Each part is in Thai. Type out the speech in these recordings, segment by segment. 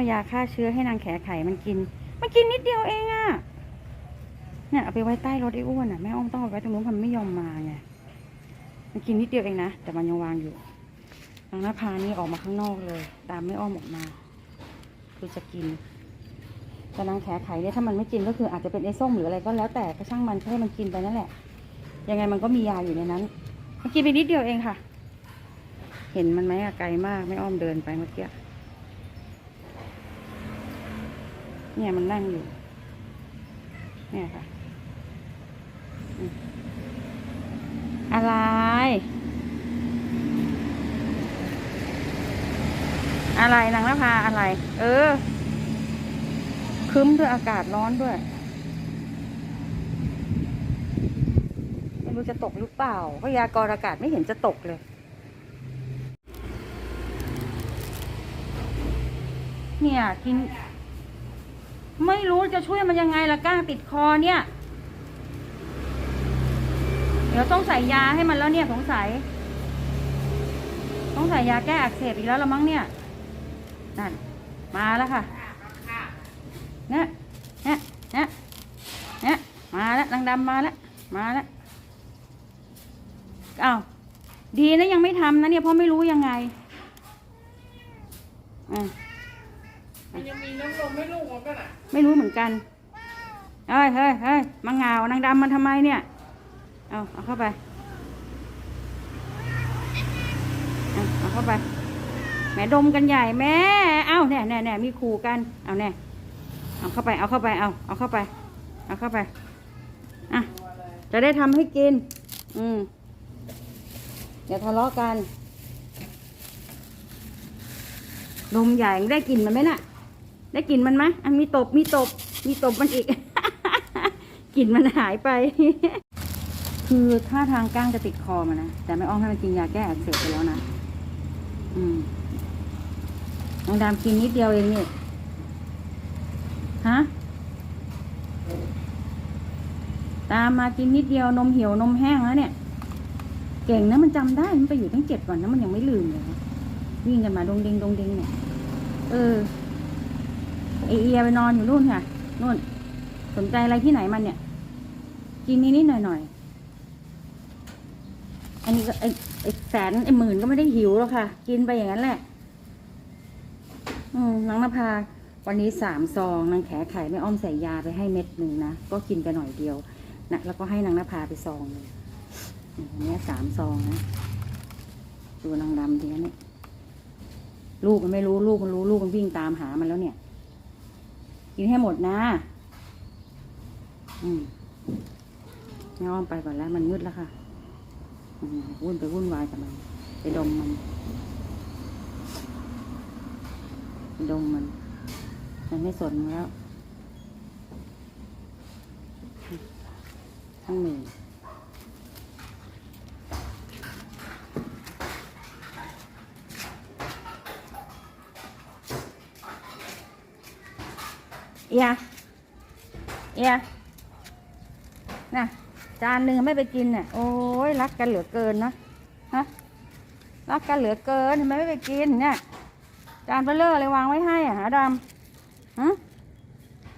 เอายาฆ่าเชื้อให้นางแขไข่มันกิน มันกินนิดเดียวเองอะเนี่ยเอาไปไว้ใต้รถไอ้อ้วนอะแม่อ้อมต้องเอาไว้ตรงนู้นเพราะมันไม่ยอมมาไงมันกินนิดเดียวเองนะแต่มันยังวางอยู่นางนภานี่ออกมาข้างนอกเลย ตามไม่อ้อมออกมาคือจะกินแต่นางแขไข่เนี่ยถ้ามันไม่กินก็คืออาจจะเป็นไอ้ส้มหรืออะไรก็แล้วแต่ก็ช่างมันให้มันกินไปนั่นแหละ ยังไงมันก็มียาอยู่ในนั้นมันกินไปนิดเดียวเองค่ะ เห็นมันไหมอะไกลมากไม่อ้อมเดินไปเมื่อกี้ เนี่ยมันนั่งอยู่ เนี่ยค่ะ อะไร อะไรนางนภาอะไร เออ คึ้มด้วยอากาศร้อนด้วย ไม่รู้จะตกหรือเปล่าพยากรณ์อากาศไม่เห็นจะตกเลยเนี่ยกิน ไม่รู้จะช่วยมันยังไงละก้างติดคอเนี่ย เดี๋ยวต้องใส่ยาให้มันแล้วเนี่ยสงสัย ต้องใส่ยาแก้อักเสบอีกแล้วละมั้งเนี่ยนั่นมาแล้วค่ะเนี่ยเนี่ยเนี่ยเนี่ยมาแล้วนางดำมาแล้วมาแล้วอ้าวดีนะยังไม่ทำนะเนี่ยเพราะไม่รู้ยังไงอ่ามันยังมีน้ำลมไม่ลูกมันก็น่ะ ไม่รู้เหมือนกันเฮ้ยเฮ้ยเฮ้ยมาเงานางดำมันทำไมเนี่ย เอาเอาเข้าไป เอาเข้าไปแหมดมกันใหญ่แม่ เอ้าแน่แน่แน่มีขู่กัน เอาแน่ เอาเข้าไป เอาเข้าไป เอา เอาเข้าไป เอาเข้าไป อะ จะได้ทำให้กิน อืมอย่าทะเลาะกันนมใหญ่ได้กลิ่นมันไหมน่ะ ได้กลิ่นมันไหมอะมีตบมีตบ มีตบมันอีก กลิ่นมันหายไป คือถ้าทางก้างจะติดคอมันนะ แต่ไม่อ้อมให้มันกินยาแก้อักเสบไปแล้วนะ อืมน้องดำกินนิดเดียวเองนี่ฮะ ตามมากินนิดเดียวนมเหี่ยวนมแห้งแล้วเนี่ย เก่งนะมันจำได้มันไปอยู่ตั้งเจ็ดวันนะมันยังไม่ลืมเลยวิ่งกันมาดงเดงดงเดงเนี่ย เออ ไอเอียไปนอนอยู่นู่นค่ะนู่น สนใจอะไรที่ไหนมันเนี่ย กินนิดนิดหน่อยหน่อยอันนี้ก็ไอไอแสนไอหมื่นก็ไม่ได้หิวหรอกค่ะ กินไปอย่างนั้นแหละ อืมนางนภาวันนี้สามซองนางแขไข่ไม่อ้อมใส่ยาไปให้เม็ดหนึ่งนะก็กินไปหน่อยเดียวนะแล้วก็ให้นางนภาไปซองหนึ่งอันนี้สามซองนะดูนางดำทีนี้เนี่ยลูกมันไม่รู้ลูกมันรู้ลูกมันวิ่งตามหามันแล้วเนี่ย กินให้หมดนะ อืมแม่อ้อมไปก่อนแล้ว มันมืดแล้วค่ะวุ่นไปวุ่นวายกับมัน ไปดมมันไปดมมัน มันไม่สนมันแล้วทั้งหนึ่ง เอียเอียน่ะจานหนึ่งไม่ไปกินเนี่ยโอ้ยรักกันเหลือเกินนะฮะรักกันเหลือเกินทำไมไม่ไปกินเนี่ย จานเบลเลอร์เลยวางไว้ให้อะหาดำหืม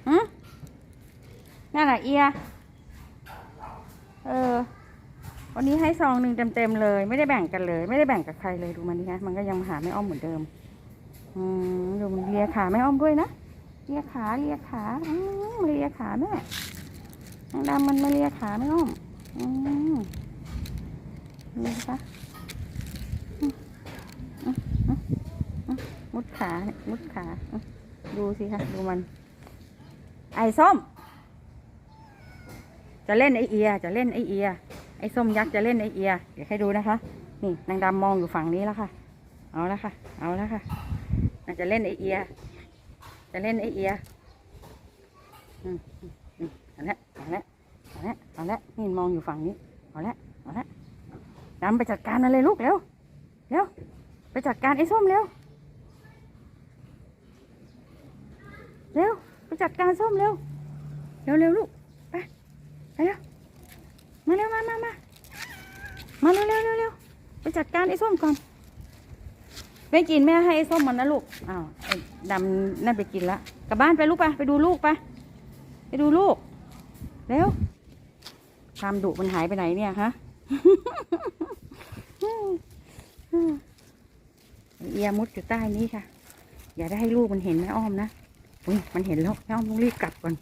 หืมนั่นแหละเอียเออวันนี้ให้ซองหนึ่งเต็มๆเลย ไม่ได้แบ่งกันเลย ไม่ได้แบ่งกับใครเลยดูมันนี่ฮะมันก็ยังมาหาไม่อ้อมเหมือนเดิม อืมดูมันเลียขาไม่อ้อมด้วยนะ เลียขาเลียขาอืมเลียขาแม่นางดำมันมาเลียขาไม่อ้อมอืมดูสิคะอืมอืมอืมมุดขาเนี่ยมุดขา ดูสิคะดูมัน ไอ้ส้ม จะเล่นไอเอีย จะเล่นไอเอีย ไอ้ส้มยักษ์จะเล่นไอเอีย เดี๋ยวให้ดูนะคะ นี่นางดำมองอยู่ฝั่งนี้แล้วค่ะ เอาแล้วค่ะ เอาแล้วค่ะน่าจะเล่นไอเอีย จะเล่นไอเอียอืมอืมเอาละเอาละเอาละเอาละนี่มองอยู่ฝั่งนี้เอาละเอาละดำไปจัดการมันเลยลูกเร็วเร็วไปจัดการไอ้ส้มเร็วเร็วไปจัดการส้มเร็วเร็วเร็วลูกไปไปเร็วมาเร็วมามามามาเร็วเร็วเร็วไปจัดการไอ้ส้มก่อน ไม่กินแม่ให้ไอ้ส้มมันนะลูกอ้าวไอ้ดำนั่นไปกินละกลับบ้านไปลูกไปไปดูลูกไปไปดูลูกเร็วความดุมันหายไปไหนเนี่ยฮะเอียมุดอยู่ใต้นี้ค่ะ อย่าได้ให้ลูกมันเห็นแม่อ้อมนะอุ้ยมันเห็นแล้วแม่อ้อมต้องรีบกลับก่อน